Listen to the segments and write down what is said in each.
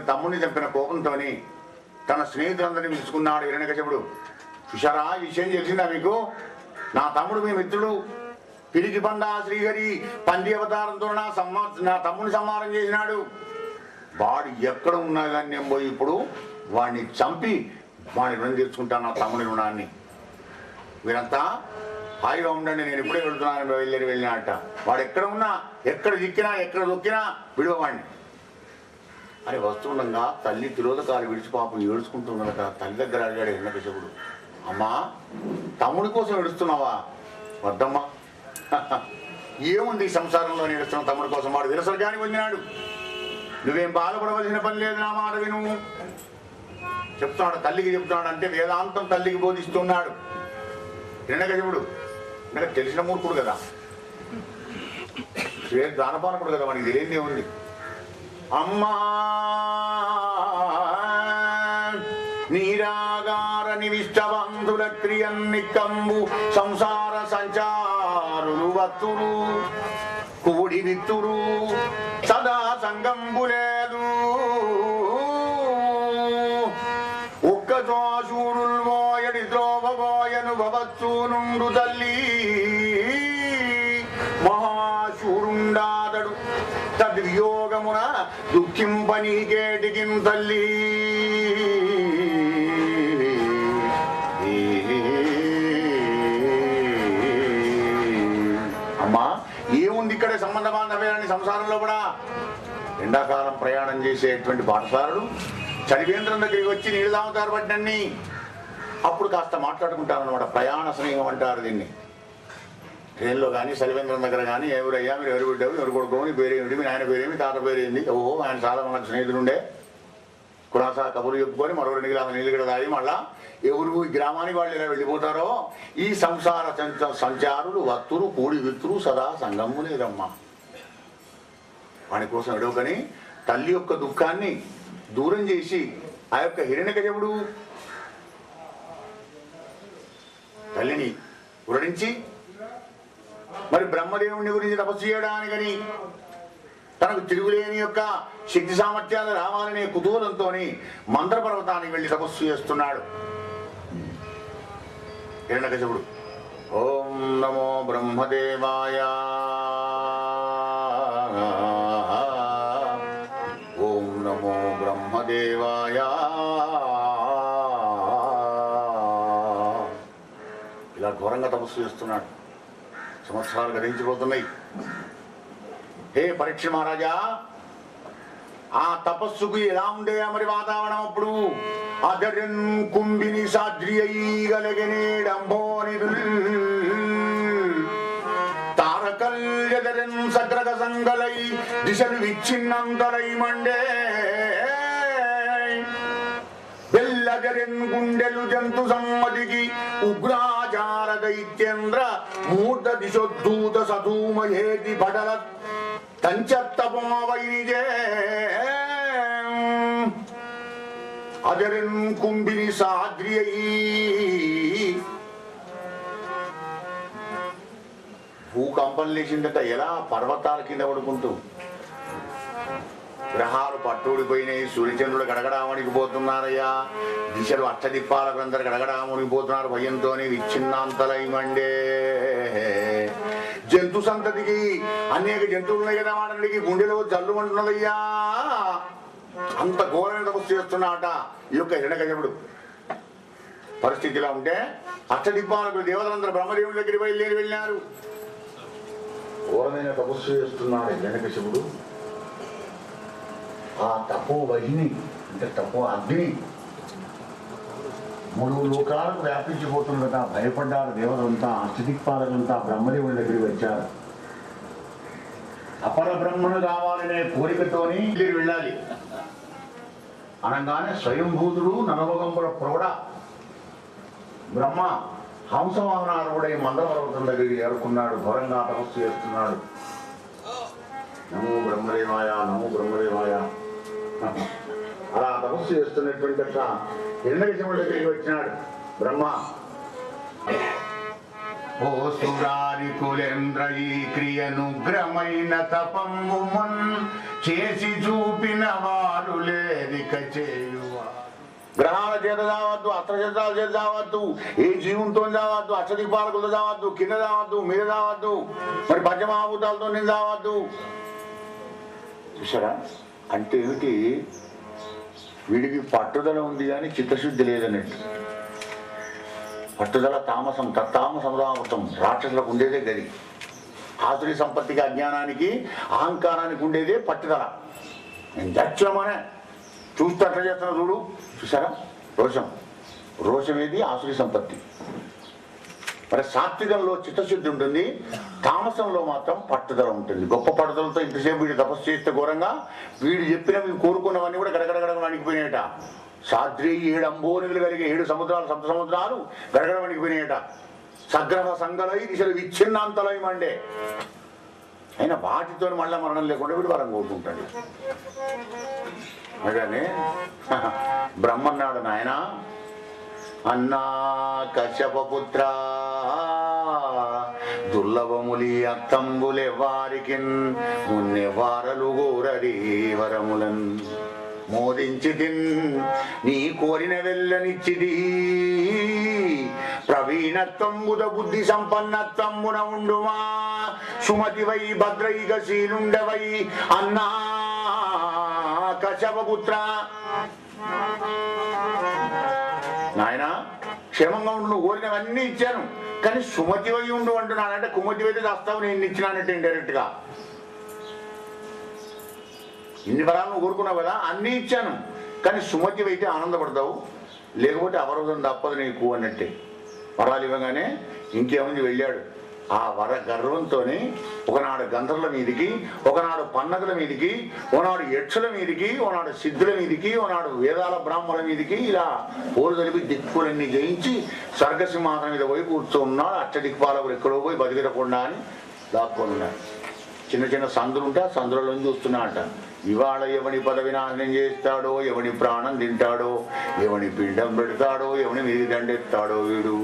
వరావతారంతో తమ్ముడిని చంపిన కోపంతో తన స్నేహితులందరినీ పిలుచుకున్నాడు హిరణ్యకశపుడు. చూశారా? ఈ విషయం తెలిసిందా మీకు? నా తమ్ముడు మీ మిత్రుడు. పిరికి పంద శ్రీహరి పంది అవతారంతో నా సమ్మా నా తమ్ముని సంహారం చేసినాడు. వాడు ఎక్కడ ఉన్నా కానీ నేను పోయి ఇప్పుడు వాడిని చంపి వాడిని రుణం తీర్చుకుంటాను నా తమ్ముని రుణాన్ని. వీరంతా హాయిగా ఉండండి నేను ఇప్పుడే వెళ్తున్నాను వెళ్ళి వెళ్ళినట్ట వాడు ఎక్కడ ఉన్నా ఎక్కడ దిక్కినా ఎక్కడ దొక్కినా విడవవాడిని అని వస్తుండగా తల్లి తిరోధకాలు విడిచి పాపం ఏడుచుకుంటుండగా తల్లి దగ్గర అడిగాడు హిరణ్యకశపుడు అమ్మా తమ్ముడి కోసం ఏడుస్తున్నావా? వద్దమ్మా. ఏముంది ఈ సంసారంలో ఏడుస్తున్న తమ్ముడి కోసం? వాడు విరసర్గానికి పొందినాడు. నువ్వేం బాధపడవలసిన పని లేదు నా మాట విను. చెప్తున్నాడు తల్లికి చెప్తున్నాడు అంటే వేదాంతం తల్లికి బోధిస్తున్నాడు. హిరణ్యకశపుడు నాకు తెలిసిన మూర్ఖుడు కదా. దానపానకుడు కదా మనకి తెలియదే ఉంది అమ్మా నీరాగార నివిష్టబంధుల క్రియన్నిక్కంబు సంసార సంచారులు వత్తురు. కూడి విత్తురు. సదా సంగంబు లేదు. ఒక్కతో సూరుల్వోయడి ద్రోవబోయను భవత్సు నుండు తల్లి. దుఃఖింపనీకేటికిం తల్లి. అమ్మా ఏముంది ఇక్కడే సంబంధ బాంధవ్యాన్ని సంసారంలో కూడా ఎండాకాలం ప్రయాణం చేసేటువంటి పాఠశాలలు. చలివేంద్రం దగ్గరికి వచ్చి నీళ్ళు తాగుతారు పట్టినన్ని అప్పుడు కాస్త మాట్లాడుకుంటారు అనమాట ప్రయాణ స్నేహం అంటారు దీన్ని. ట్రైన్లో కానీ సలివేంద్రం దగ్గర కానీ ఎవరయ్యా మీరు ఎవరు బిడ్డవు ఎవరు కొడుకోవు నీ పేరేమిటి మీ ఆయన పేరేమి తాత పేరేంది ఓహో ఆయన చాలా మన స్నేహితులుండే. కురాసా కబుర్లు చెప్పుకొని మరో రెండు గ్రామ నీళ్ళు కూడా తాగి మళ్ళా ఎవరు ఈ గ్రామానికి వాళ్ళు ఇలా వెళ్ళిపోతారో ఈ సంసార సంచ- సంచారులు వత్తురు కూడి విత్తులు సదా సంగము లేదమ్మా. వాడి కోసం ఎడవకని తల్లి యొక్క దుఃఖాన్ని దూరం చేసి ఆ యొక్క హిరణ్యకశపుడు తల్లిని ఉరణించి మరి బ్రహ్మదేవుని గురించి తపస్సు చేయడానికని తనకు తిరుగులేని యొక్క శక్తి సామర్థ్యాలు రావాలనే కుతూహలంతో మంత్రపర్వతానికి వెళ్ళి తపస్సు చేస్తున్నాడు. హిరణ్యకశపుడు ఓం నమో బ్రహ్మదేవాయ. ఓం నమో బ్రహ్మదేవాయ. ఇలా ఘోరంగా తపస్సు చేస్తున్నాడు. సంవత్సరాలు గడించిపోతున్నాయి హే పరీక్ష మహారాజా ఆ తపస్సుకు ఎలా ఉండే మరి వాతావరణం అప్పుడు? అదరన్ కుంభిని సాద్రి అయ్యగలిగినేడంబోని తారకల్యదరన్ సగ్రగ సంగలై దిశలు విచ్ఛిన్నంతరై మండే. వెల్లగరెన్ గుండెలు జంతు సమ్మతికి ఉగ్రా దైత్యేంద్ర మూర్ధ దిశోద్ధూత సధూమయేతి బడల కంచత్తపోవైనిజే అజరిన్ కుంభిని సాద్రి భూకంపం లేచిందట ఎలా? పర్వతాల కింద పడుకుంటూ. గ్రహాలు పట్టుడిపోయినాయి సూర్యచంద్రుడు గడగడామనికి పోతున్నారయ్యా. దిశలు అష్టదిప్పాలకు అందరు గడగడామనికి పోతున్నారు. భయంతో విచ్ఛిన్నాంతలైమండే. జంతు సంతతికి అనేక జంతువులు ఉన్నాయి కదా వాటికి గుండెలో జల్లు అంటున్నదయ్యా అంత ఘోరమైన తపస్సు చేస్తున్నాట ఈ యొక్క హిరణకశపుడు పరిస్థితిలా ఉంటే అష్టదిప్పాలకు దేవతలందరూ బ్రహ్మదేవుని దగ్గరికి బయలుదేరి వెళ్ళినారు. ఘోరమైన తపస్సు చేస్తున్నాడు హిరణకశివుడు ఆ తపో వహిని అంటే తపో అగ్ని. మూడు లోకాలకు వ్యాపించిపోతుండగా భయపడ్డారు దేవతంతా అష్టదిక్పాలకంతా బ్రహ్మదేవుని దగ్గరికి వచ్చారు. అపర బ్రహ్మను కావాలనే కోరికతోని మీరు వెళ్ళాలి. అనగానే స్వయంభూతుడు నరవగంపుల ప్రౌఢ బ్రహ్మ హంసవాహనారుడై మందపర్వతం దగ్గరికి చేరుకున్నాడు ఘోరంగా తపస్సు చేస్తున్నాడు. నమో బ్రహ్మదేవాయ నమో తపస్సు చేస్తున్నటువంటి హిరణ్యకశివుడి దగ్గరికి వచ్చినాడు. బ్రహ్మ ఓ సురారి కులేంద్ర ఈ క్రియనుగ్రమైన తపంబుమన్ చేసి చూపిన వారు లేరిక చేయువారు. గ్రహాల చేత అస్త్రశస్త్రాల చేత ఏ జీవంతో కావద్దు అష్టదిక్పాలకులతో కావద్దు కింద కావద్దు మీద కావద్దు మరి పంచమహాభూతాలతో నేను కావద్దు చూసారా అంటే ఏమిటి? వీడికి పట్టుదల ఉంది కానీ చిత్తశుద్ధి లేదన్నట్టు. పట్టుదల తామసం తత్తామసం రామృతం రాక్షసులకు ఉండేదే గది. ఆసురి సంపత్తికి అజ్ఞానానికి అహంకారానికి ఉండేదే పట్టుదల. నేను దక్షమనే. చూస్తే అట్లా చేస్తున్నా చూడు. చూసారా రోషం. రోషం ఏది ఆసురి సంపత్తి. మరి సాత్వికంలో చిత్తశుద్ధి ఉంటుంది తామసంలో మాత్రం పట్టుదల ఉంటుంది. గొప్ప పట్టుదలతో ఇంతసేపు వీడు తపస్సు చేస్తే ఘోరంగా వీడు చెప్పినవి కోరుకున్నవన్నీ కూడా గడగడగడ వణికిపోయినాయట. సాద్రి ఏడు అంబోనిలు కలిగే ఏడు సముద్రాలు సప్త సముద్రాలు గడగడ వణికిపోయినాయట. సగ్రహ సంగలై దిశలు విచ్ఛిన్నాంతలై మండే. అయినా వాటితో మళ్ళా మరణం లేకుండా వీడు వరం కోరుకుంటాడు అలానే బ్రహ్మన్నాడు నాయనా అన్నా కశ్యపపుత్ర. దుర్లభములి అత్తంబులెవ్వారికి మున్నెవారలు గోరడి వరములన్. మోదించి దిన్ నీ కోరిన వెళ్ళనిచ్చిది ప్రవీణత్వంబుద బుద్ధి సంపన్నత్వంబున ఉండుమా. సుమతివై భద్రైక శీలుండవై అన్నా కశవపుత్ర క్షేమంగా ఉండు కోరినవన్నీ ఇచ్చాను. కానీ సుమతివై ఉండు అంటున్నాను. అంటే కుమతి అయితే చేస్తావు నేను ఇచ్చినానంటే ఇండైరెక్ట్గా ఇన్ని వరాలను కోరుకున్నావు కదా అన్నీ ఇచ్చాను. కానీ సుమతి అయితే ఆనందపడతావు. లేకపోతే అవరోధం తప్పదు నీకు అన్నట్టే. వరాలు ఇవ్వగానే ఇంకేముంది వెళ్ళాడు. ఆ వర గర్వంతోనే ఒకనాడు గంధర్ల మీదికి ఒకనాడు పన్నగుల మీదికి ఒకనాడు యక్షుల మీదికి ఒకనాడు సిద్ధుల మీదికి ఒకనాడు వేదాల బ్రాహ్మణుల మీదికి ఇలా పోరు జరిపి దిక్కులన్నీ జయించి స్వర్గసింహాసనం మీద పోయి కూర్చున్నాడు అచ్చదిక్పాలకులు ఎక్కడో పోయి బతికిరకుండా అని దాక్కున్నాడు చిన్న చిన్న సందులు ఉంటే ఆ సందులలో చూస్తున్నాడట ఇవాళ ఎవని పదవి నాశనం చేస్తాడో ఎవని ప్రాణం తింటాడో ఎవని పిండం పెడతాడో ఎవని మీది దండెత్తాడో వీడు?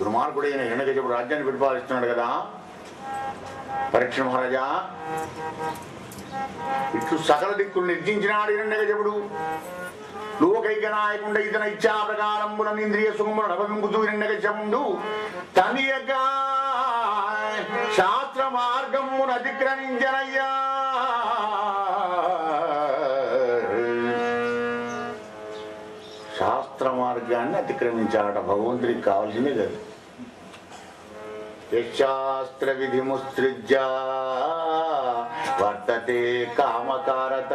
దుర్మార్గుడైన హిరణ్యకశిపుడు రాజ్యాన్ని పరిపాలిస్తున్నాడు కదా? పరీక్ష మహారాజా ఇట్లు సకల దిక్కులు నిర్జించినాడు హిరణ్యకశిపుడు లోకైక నాయకుండ ఇతన ఇచ్చా ప్రకారముల ఇంద్రియ సుఖములు నవమింగుతూ హిరణ్యకశముండు తని శాస్త్ర మార్గమును అతిక్రమించనయ్యా. శాస్త్ర మార్గాన్ని అతిక్రమించాడట భగవంతుడికి కావాల్సిందే కదా. యశాస్త్ర విధిముత్సృజ్య వర్తతే కామకారత.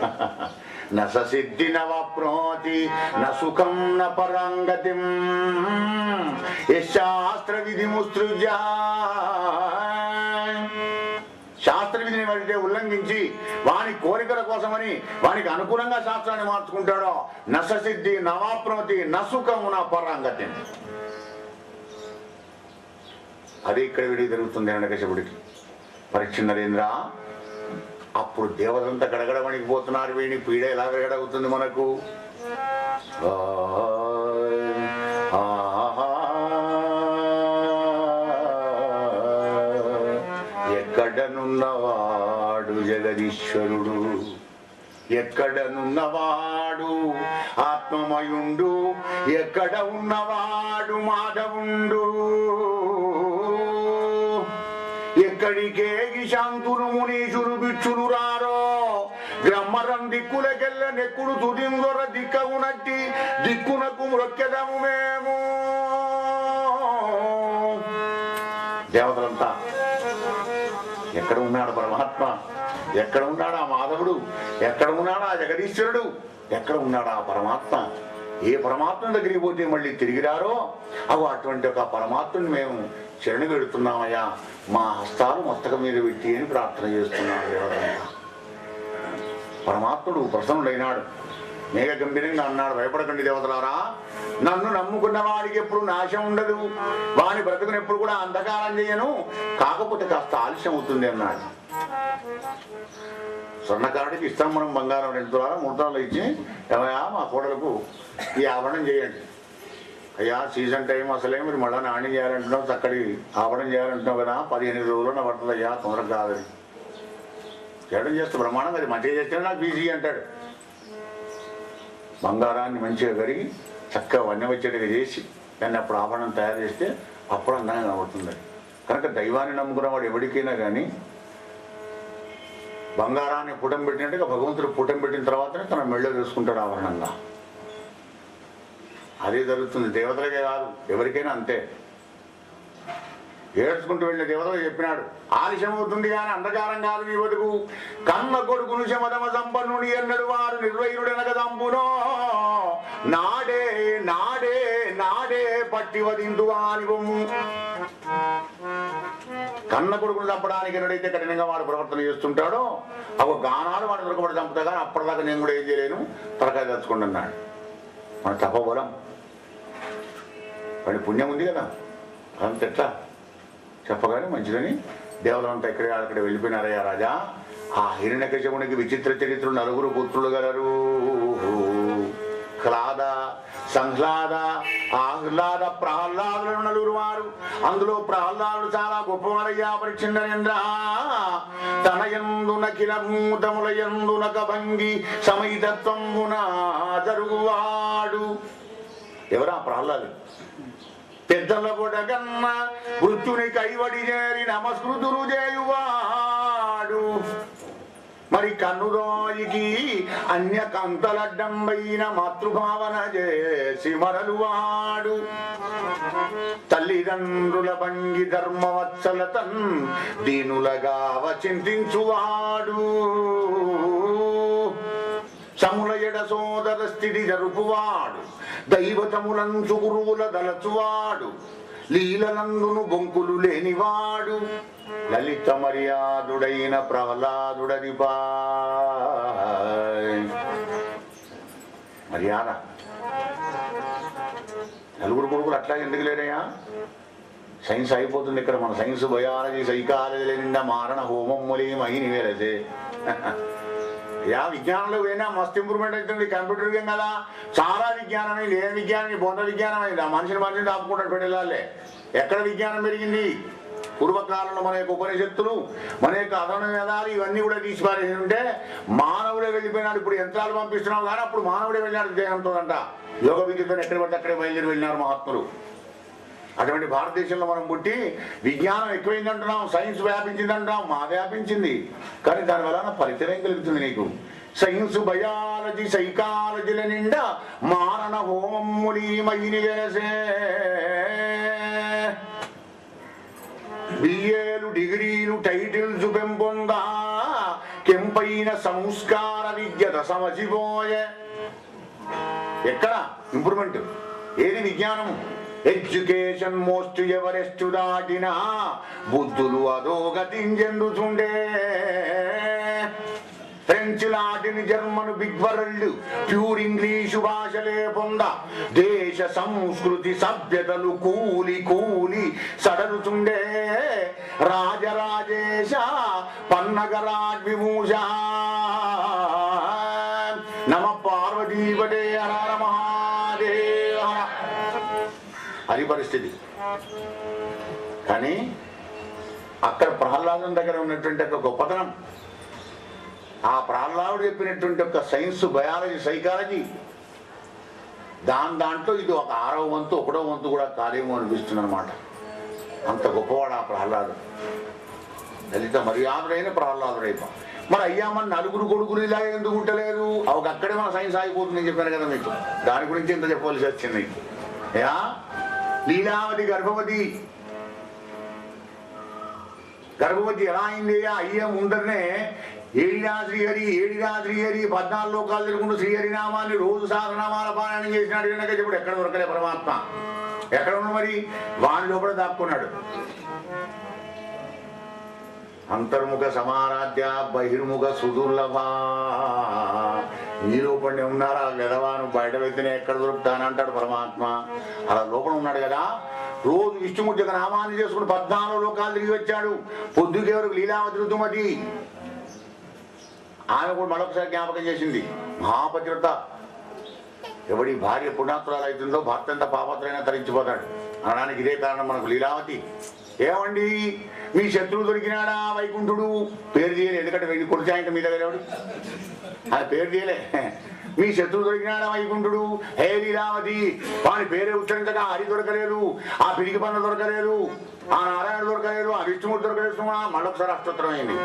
నసిద్ధి నవప్నోతి నుఖం న సుఖం శాస్త్ర పరంగతిం యశాస్త్ర విధిముత్సృజ్య శాస్త్ర విధిని ఉల్లంఘించి వాని కోరికల కోసమని వానికి అనుకూలంగా శాస్త్రాన్ని మార్చుకుంటాడో నససిద్ధి నవాప్నోతి నసుఖము నా పరాంగతి. అది ఇక్కడ విడిగి జరుగుతుంది హిరణ్యకశపుడికి పరీక్ష నరేంద్ర అప్పుడు దేవతంతా గడగడ పోతున్నారు వీడిని పీడ ఎలా గడగడవుతుంది మనకు? ఆ జగదీశ్వరుడు ఎక్కడనున్నవాడు ఆత్మమయుండు ఎక్కడ ఉన్నవాడు మాధవుండు. ఎక్కడికేగి శాంతులు మునీషులు బిచ్చులు రారో? గ్రమ్మరం దిక్కులకెల్ల నెక్కుడు తుదిందొర దిక్కవునట్టి దిక్కునకు మొక్కెదము మేము. దేవతలంతా ఎక్కడ ఉన్నాడు పరమాత్మ? ఎక్కడ ఉన్నాడు ఆ మాధవుడు? ఎక్కడ ఉన్నాడు ఆ జగదీశ్వరుడు? ఎక్కడ ఉన్నాడు ఆ పరమాత్మ? ఏ పరమాత్మ దగ్గరికి పోతే మళ్ళీ తిరిగి రారో అవు అటువంటి ఒక పరమాత్మని మేము శరణు పెడుతున్నామయ్యా. మా హస్తాలు మస్తకం మీద పెట్టి అని ప్రార్థన చేస్తున్నాడు దేవతంతా పరమాత్ముడు ప్రసన్నుడైనాడు. మేఘ గంభీరంగా అన్నాడు భయపడకండి దేవతలారా. నన్ను నమ్ముకున్న వాడికి ఎప్పుడు నాశం ఉండదు. వాని బ్రతుకునెప్పుడు కూడా అంధకారం చేయను. కాకపోతే కాస్త ఆలస్యం అవుతుంది అన్నాడు. స్వర్ణకారుడికి ఇస్తాం మనం బంగారం రెండు తులాలు మూడు తులాలు ఇచ్చి ఏమయ్యా మా కోడలకు ఈ ఆభరణం చేయండి. అయ్యా సీజన్ టైం అసలే మీరు మళ్ళీ నాణ్యం చేయాలంటున్నావు చక్కడి ఆపడం చేయాలంటున్నావు కదా పదిహేను రోజుల్లో పడుతుంది అయ్యా తొందరగా కాదని చేయడం చేస్తే బ్రహ్మాండం అది మంచిగా చేస్తే నాకు బీజీ అంటాడు. బంగారాన్ని మంచిగా కడిగి చక్కగా వన్నె చేసి దాన్ని అప్పుడు ఆభరణం తయారు చేస్తే అప్పుడు అందంగా కనబడుతుంది. కనుక దైవాన్ని నమ్ముకున్న వాడు ఎవరికైనా కానీ బంగారాన్ని పుటం పెట్టినట్టుగా భగవంతుడు పుటం పెట్టిన తర్వాతనే తన మెళ్ళ వేసుకుంటాడు ఆవరణంగా. అదే జరుగుతుంది. దేవతలకే కాదు ఎవరికైనా అంతే. ఏడ్చుకుంటూ వెళ్ళిన దేవతలు చెప్పినాడు ఆలస్యం అవుతుంది కానీ అంధకారం కాదు నీ బతుకు. కన్న కొడుకును శమదమ సంపన్నుని అన్నడు వారు నిర్వైరుడనక దంపునో నాడే నాడే నాడే పట్టి వదిందు కన్న కొడుకును చంపడానికి ఎన్నడైతే కఠినంగా వాడు ప్రవర్తన చేస్తుంటాడో ఒక గానాలు వాడు దొరకబడి చంపుతా కానీ అప్పటిదాకా నేను కూడా ఏం చేయలేను. తలకాయ తెచ్చుకుంటున్నాడు మన తపబలం వాడి పుణ్యం ఉంది కదా. అంత ఎట్లా? చెప్పగానే మంచిదని దేవతలంతా ఇక్కడే అక్కడ వెళ్ళిపోయినారయ్యా రాజా. ఆ హిరణ్యకశమునికి విచిత్ర చరిత్రలు నలుగురు పుత్రులు గలరు. క్లాద సంహ్లాద ఆహ్లాద ప్రహ్లాదులను నలుగురు వారు అందులో ప్రహ్లాదుడు చాలా గొప్పవాడయ్యా పరిచిందనేంద్ర తన ఎందున కిల భూతముల ఎందునక భంగి సమయితత్వమున జరుగువాడు. ఎవరా ప్రహ్లాదు పెద్దల కొడగన్న మృత్యుని కైవడి చేరి నమస్కృతులు చేయువాడు. మరి కన్నురాయికి అన్య కంతలడ్డంబైన మాతృభావన చేసి మరలువాడు. తల్లిదండ్రుల భంగి ధర్మవత్సలతన్ దీనులగా వచింతించువాడు సముల ఎడ సోదర స్థితి జరుపువాడు. దైవతములంచు గురువుల దలచువాడు. లీలనందును బొంకులు లేనివాడు. లలిత మర్యాదుడైన ప్రహ్లాదుడని మర్యాద. నలుగురు కొడుకులు అట్లా ఎందుకు లేరయ్యా? సైన్స్ అయిపోతుంది ఇక్కడ మన సైన్స్ బయాలజీ సైకాలజీ నిండా మారణ హోమం మొలి మహిని వేలసే. యా విజ్ఞానంలో పోయినా మస్తు ఇంప్రూవ్మెంట్ అవుతుంది కంప్యూటర్ గేమ్ కదా. చాలా విజ్ఞానం అయింది ఏ విజ్ఞానం బొంద విజ్ఞానం అయింది ఆ మనిషిని మనిషిని దాపుకుంటాడు పెట్టాలే ఎక్కడ విజ్ఞానం పెరిగింది? పూర్వకాలంలో మన యొక్క ఉపనిషత్తులు మన యొక్క అదన వేదాలు ఇవన్నీ కూడా తీసిపారేసి ఉంటే మానవుడే వెళ్ళిపోయినాడు ఇప్పుడు యంత్రాలు పంపిస్తున్నావు కానీ అప్పుడు మానవుడే వెళ్ళినాడు దేహంతో అంట యోగ విద్యతో ఎక్కడ పడితే అక్కడే బయలుదేరి వెళ్ళినారు మహాత్ములు. అటువంటి భారతదేశంలో మనం పుట్టి విజ్ఞానం ఎక్కువైంది అంటున్నాం సైన్స్ వ్యాపించింది అంటున్నాం మా వ్యాపించింది. కానీ దానివల్ల వలన కలుగుతుంది నీకు. సైన్స్ బయాలజీ సైకాలజీల నిండా మారణ హోమములి మైని బిఏలు డిగ్రీలు టైటిల్స్ పెంపొందా కెంపైన సంస్కార విద్యత సమసిపోయే ఎక్కడ? ఇంప్రూవ్మెంట్. ఏది విజ్ఞానం ఎడ్యుకేషన్ మోస్ట్ ఎవరెస్ట్ దాటిన బుద్ధులు అధోగతించెందుతుండే French Latin German big world pure English భాషలే పొంద దేశ సంస్కృతి సభ్యతలు కూలి కూలి సడలుతుండే రాజరాజేశ పన్నగరాజ్ విభూష పరిస్థితి. కానీ అక్కడ ప్రహ్లాదం దగ్గర ఉన్నటువంటి ఒక గొప్పతనం. ఆ ప్రహ్లాదుడు చెప్పినటువంటి ఒక సైన్స్ బయాలజీ సైకాలజీ. దాని దాంట్లో ఇది ఒక ఆరవ వంతు ఒకటో వంతు కూడా కాలేమో అనిపిస్తుంది అనమాట అంత గొప్పవాడు ఆ ప్రహ్లాదు. దళిత మర్యాదుడైన ప్రహ్లాదుడైప మరి అయ్యా మన నలుగురు కొడుకులు ఇలా ఎందుకు ఉండలేదు అవి అక్కడే మన సైన్స్ ఆగిపోతుందని చెప్పాను కదా మీకు. దాని గురించి ఇంత చెప్పవలసి వచ్చింది యా లీలావతి గర్భవతి. గర్భవతి ఎలా అయింది అయ్యం ఉండనే ఏడినా శ్రీహరి ఏడినా శ్రీహరి పద్నాలుగు లోకాలు తిరుగుకుంటూ శ్రీహరి నామాన్ని రోజు సాధనామాల పారాయణం చేసినాడు కనుక ఇప్పుడు ఎక్కడ దొరకలే పరమాత్మ. ఎక్కడ ఉన్న మరి? వాని లోపల దాక్కున్నాడు. అంతర్ముఖ సమారాధ్య బహిర్ముఖ సుదుర్లభా. ఈ లోపలనే ఉన్నారా? గదవాను బయట వెళ్తేనే ఎక్కడ దొరుకుతానంటాడు పరమాత్మ. అలా లోపల ఉన్నాడు కదా? రోజు విష్ణుమూర్తి యొక్క నామాన్ని చేసుకుని పద్నాలుగు లోకాలు తిరిగి వచ్చాడు. పొద్దుకేవరకు లీలావతి ఋతుమతి ఆమె కూడా మరొకసారి జ్ఞాపకం చేసింది. మహాపతివ్రత. ఎవడి భార్య పుణ్యాత్రాలు అవుతుందో భర్త ఎంత పాపత్రైనా తరించిపోతాడు. అనడానికి ఇదే కారణం మనకు లీలావతి. ఏమండి? మీ శత్రువు దొరికినాడా వైకుంఠుడు? పేరు తీయలే ఎందుకంటే వెళ్ళి కొడితే ఆయన మీద వెళ్ళాడు అది పేరు తీయలే. మీ శత్రువు దొరికినాడా వైకుంఠుడు? హే లీలావతి వాని పేరే ఉచ్చరించగా హరి దొరకలేదు ఆ పిరికి పన్ను దొరకలేదు ఆ నారాయణ దొరకలేదు ఆ విష్ణుమూర్తి దొరకలేదు మళ్ళొకసారి అష్టోత్తరం అయింది.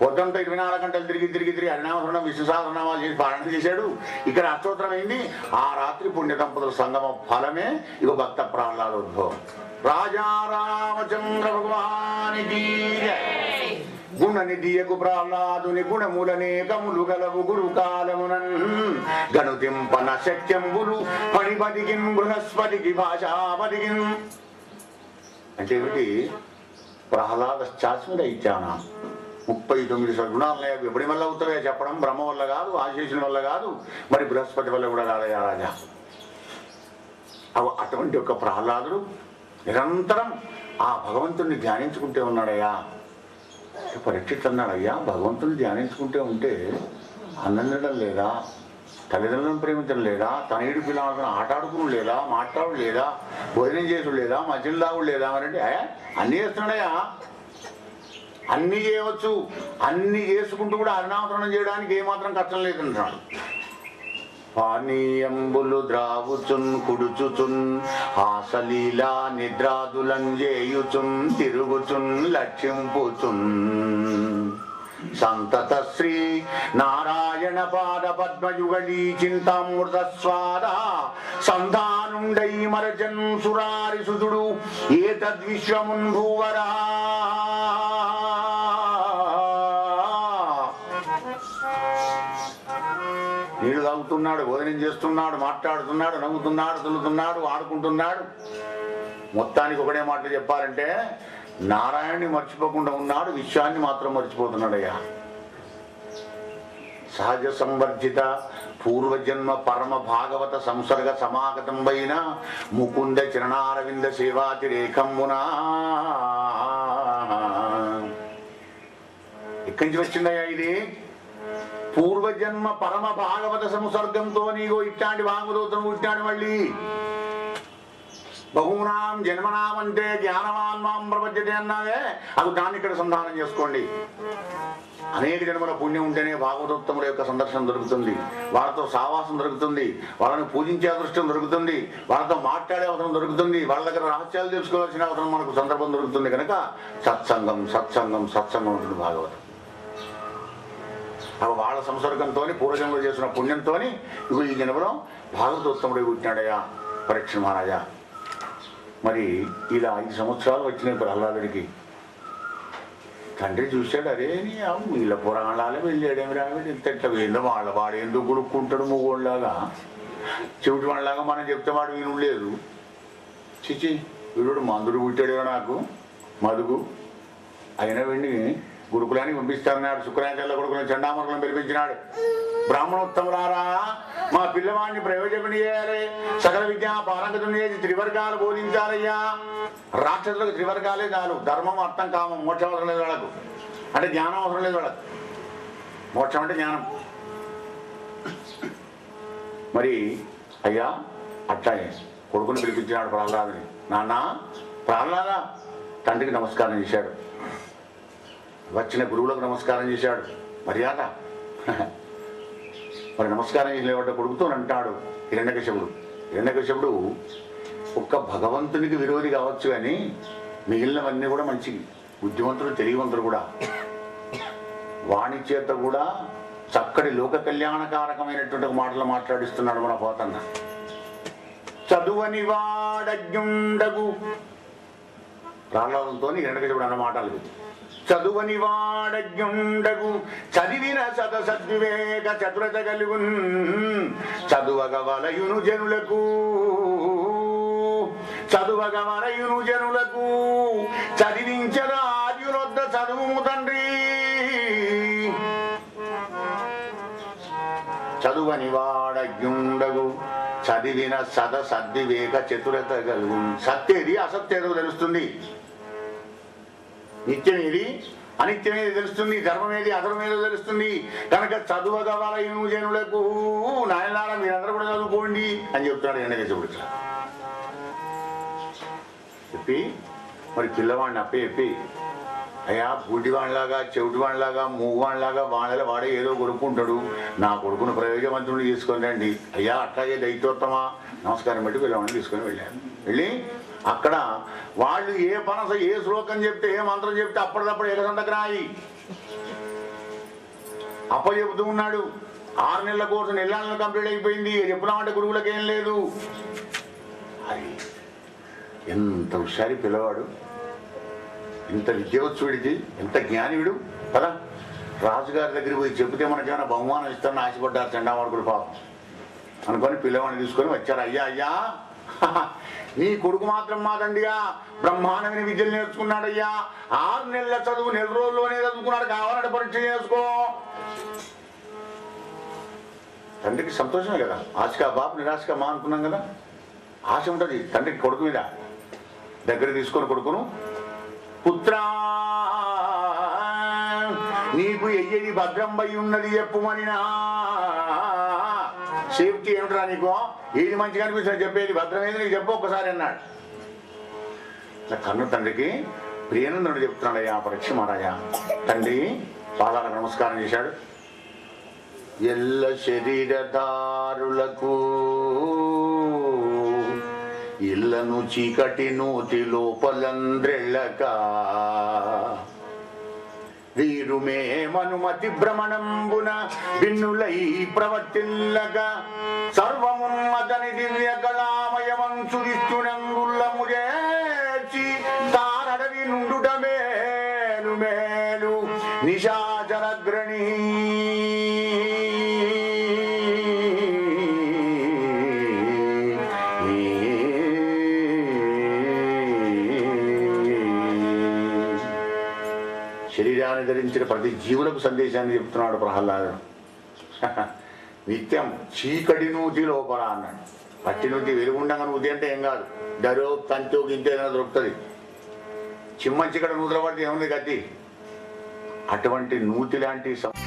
పొద్దుంతా ఇరవై నాలుగు గంటలు తిరిగి తిరిగి తిరిగి హరినామస్మరణ విష్ణు సహస్రనామాలు చేసి పారాయణ చేశాడు. ఇక్కడ అష్టోత్తరమైంది ఆ రాత్రి పుణ్య దంపతుల సంగమ ఫలమే ఇక భక్త ప్రహ్లాదోద్భవం రాజా రామచంద్ర భగవానికి గుణనిధియకు ప్రహ్లాదుని గుణములనేకములు గలవు గురు కాలమునన్ గణుతింపన శక్యంబులు పణిపతికిన్ బృహస్పతికి భాషాపతికిన్. అంటే ఏమిటి? ప్రహ్లాద శాశ్వత ఇచ్చానా? ముప్పై తొమ్మిది సద్గుణాలు ఎప్పటి వల్ల అవుతాయో చెప్పడం బ్రహ్మ వల్ల కాదు ఆశీషుని వల్ల కాదు మరి బృహస్పతి వల్ల కూడా కాదయా రాజా. అటువంటి ఒక ప్రహ్లాదుడు నిరంతరం ఆ భగవంతుణ్ణి ధ్యానించుకుంటే ఉన్నాడయ్యా. పరీక్షిత్ అన్నాడయ్యా భగవంతుని ధ్యానించుకుంటే ఉంటే అన్నం లేదా తల్లిదండ్రులను ప్రేమించడం లేదా తనయుడు పిల్లలను ఆటాడుకుని లేదా మాట్లాడు లేదా భోజనం చేసుడు లేదా మధ్యలో తాగుడు లేదా అని అంటే అన్నీ చేస్తున్నాడయ్యా. అన్నీ చేయవచ్చు. అన్నీ చేసుకుంటూ కూడా అరుణావతరణం చేయడానికి ఏమాత్రం కష్టం లేదంటున్నాడు పానీయంబులు ద్రావుచున్ కుడుచుచున్ ఆసలీలా నిద్రాదులం చేయుచున్ తిరుగుచున్ లక్ష్యంపుచున్. సంతత శ్రీ నారాయణ పాద పద్మయుగళీ చింతామృత స్వాద సంధానుండై మరజన్ సురారి సుదుడు ఏ తద్విశ్వమున్ భూవరా. నీళ్ళు భోజనం చేస్తున్నాడు మాట్లాడుతున్నాడు నవ్వుతున్నాడు తులుతున్నాడు ఆడుకుంటున్నాడు. మొత్తానికి ఒకటే మాట చెప్పాలంటే నారాయణ్ణి మర్చిపోకుండా ఉన్నాడు విశ్వాన్ని మాత్రం మర్చిపోతున్నాడయ్యా. సహజ సంవర్జిత పూర్వజన్మ పరమ భాగవత సంసర్గ సమాగతం పైన ముకుంద చరణారవింద సేవాతిరేకమునా ఎక్కడి నుంచి వచ్చిందయ్యా ఇది? పూర్వజన్మ పరమ భాగవత సంసర్గంతో నీగో ఇట్లాంటి భాగవతం ఇట్లాంటి మళ్ళీ. బహునాం జన్మనామంటే జ్ఞానవాన్ మాం ప్రపంచతే అన్నావే? అది దాన్ని ఇక్కడ సంధానం చేసుకోండి. అనేక జన్మల పుణ్యం ఉంటేనే భాగవతోత్తముల యొక్క సందర్శన దొరుకుతుంది. వాళ్ళతో సావాసం దొరుకుతుంది. వాళ్ళని పూజించే అదృష్టం దొరుకుతుంది. వాళ్ళతో మాట్లాడే అవసరం దొరుకుతుంది. వాళ్ళ దగ్గర రహస్యాలు తెలుసుకోవాల్సిన అవసరం మనకు సందర్భం దొరుకుతుంది కనుక సత్సంగం సత్సంగం సత్సంగం ఉంటుంది భాగవతం. వాళ్ళ సంసర్గంతో పూర్వజన్మలో చేసిన పుణ్యంతో ఇప్పుడు ఈ జన్మలో భాగవతోత్తముడే పుట్టినాడయ్యా పరీక్ష మహారాజా. మరి ఇలా ఐదు సంవత్సరాలు వచ్చినాయి ప్రహ్లాదుడికి. తండ్రి చూశాడు అరే నీ వీళ్ళ పురాణాలే వెళ్ళాడేమి రావిడ ఇంత ఇట్లా ఏందో వాళ్ళ వాడు ఎందుకు కొడుక్కుంటాడు మూగోళ్ళలాగా. చెవిటి వాళ్ళలాగా మనం చెప్తే వాడు వీడు లేదు చిచి వీడు మందుడు పుట్టాడు నాకు మదుగు అయినా వీడిని గురుకులానికి పంపిస్తానన్నాడు శుక్రాచార్య కొడుకుని చండామరులను పిలిపించినాడు. బ్రాహ్మణోత్తములారా మా పిల్లవాడిని ప్రయోజకుని చేయాలి. సకల విద్యా పారంగతుని చేసి త్రివర్గాలు బోధించాలయ్యా. రాక్షసులకు త్రివర్గాలే చాలు. ధర్మం అర్థం కామం. మోక్షం అవసరం లేదు వాళ్ళకు. అంటే జ్ఞానం అవసరం లేదు వాళ్ళకు. మోక్షం అంటే జ్ఞానం. మరి అయ్యా అట్లాగే కొడుకుని పిలిపించినాడు ప్రహ్లాదుని. నాన్న ప్రహ్లాద తండ్రికి నమస్కారం చేశాడు. వచ్చిన గురువులకు నమస్కారం చేశాడు. మర్యాద. మరి నమస్కారం చేసిన కొడుకుతో అంటాడు హిరణ్యకశపుడు. హిరణ్యకశపుడు ఒక్క భగవంతునికి విరోధి కావచ్చు కానీ మిగిలినవన్నీ కూడా మంచి బుద్ధివంతుడు తెలియవంతుడు కూడా. వాణి చేత కూడా చక్కటి లోక కళ్యాణకారకమైనటువంటి మాటలు మాట్లాడిస్తున్నాడు మన పోతన్న చదువని వాడజ్ఞుండగు. ప్రాణాలతో హిరణ్యకశపుడు అన్న మాటలు చదువని వాడజ్ఞుండగు చదివిన సత సద్వివేక చతురత కలుగు చదువగ వలయును జనులకు. చదువగ వలయును జనులకు. చదివించద ఆర్యులొద్ద చదువు తండ్రి. చదువని వాడజ్ఞుండగు చదివిన సద సద్వివేక చతురత కలుగు సత్యేది అసత్యేదో తెలుస్తుంది. నిత్యం ఏది అనిత్యమేది తెలుస్తుంది అధర్మం ఏదో తెలుస్తుంది. కనుక చదువగవల జనులకు నాయనారా మీరందరూ కూడా చదువుకోండి అని చెప్తున్నాడు ఎండకేశవుడు ఇట్లా చెప్పి మరి పిల్లవాడిని అప్పే చెప్పి అయ్యా గుడ్డివాడిలాగా చెవిటివాణిలాగా మూగువాడిలాగా వాళ్ళ వాడే ఏదో కొడుకుంటాడు. నా కొడుకును ప్రయోజనవంతుడు తీసుకొని రండి. అయ్యా అట్లాగే దైత్యోత్తమా నమస్కారం పెట్టి పిల్లవాడిని తీసుకొని వెళ్ళాను. వెళ్ళి అక్కడ వాళ్ళు ఏ పనస ఏ శ్లోకం చెప్తే ఏ మంత్రం చెప్తే అప్పటిదప్పుడు ఏకదండకు రాయి అప్ప చెబుతూ ఉన్నాడు. ఆరు నెలల కోర్సు నెలలు కంప్లీట్ అయిపోయింది. చెప్పినామంటే గురువులకు ఏం లేదు. అది ఎంత హుషారి పిల్లవాడు. ఇంత విద్యోత్సుడికి ఎంత జ్ఞానివిడు కదా రాజుగారి దగ్గరికి పోయి చెబితే మనకేమైనా బహుమానం ఇస్తారని ఆశపడ్డారు చండామార్కుడు పాపం. అనుకొని పిల్లవాడిని తీసుకొని వచ్చారు. అయ్యా అయ్యా. నీ కొడుకు మాత్రం మాదండిగా బ్రహ్మాండమైన విద్యలు నేర్చుకున్నాడయ్యా. ఆరు నెలల చదువు నెల రోజుల్లోనే చదువుకున్నాడు. కావాలంటే పరీక్ష చేసుకో తండ్రికి సంతోషమే కదా. ఆశగా బాబు నిరాశగా మా అనుకున్నాం కదా. ఆశ ఉంటుంది తండ్రికి కొడుకు మీద. దగ్గర తీసుకొని కొడుకును పుత్రా నీకు ఎయ్యది భద్రంబై ఉన్నది చెప్పుమనినా సేఫ్టీ ఏమిట్రా నీకు? ఏది మంచిగా అనిపిస్తుంది చెప్పేది? భద్రమేది నీకు? చెప్పు ఒక్కసారి అన్నాడు. కన్ను తండ్రికి ప్రియనందుడు చెప్తున్నాడయ్యా పరీక్ష మహారాజా తండ్రి పాదాలకు నమస్కారం చేశాడు. ఎల్ల శరీరదారులకు ఇళ్ళను చీకటి నూతి లోపలంద్రెళ్ళక వీరు మేమనుమతి భ్రమణంబున భిన్నులై ప్రవర్తిల్లగా. సర్వమున్నతని దివ్య కళామయమంచురిస్తునంగుల్లము శరీరాన్ని ధరించిన ప్రతి జీవులకు సందేశాన్ని చెప్తున్నాడు ప్రహ్లాదుడు. నిత్యం చీకటి నూతి లోపల అన్నాడు. పట్టి నుంచి వెలుగుండగా నూతి అంటే ఏం కాదు. డరో తంతో గింతేనా దొరుకుతుంది. చిమ్మ చీకటి నూతుల పడితే ఏముంది గతి అటువంటి నూతి లాంటి సం-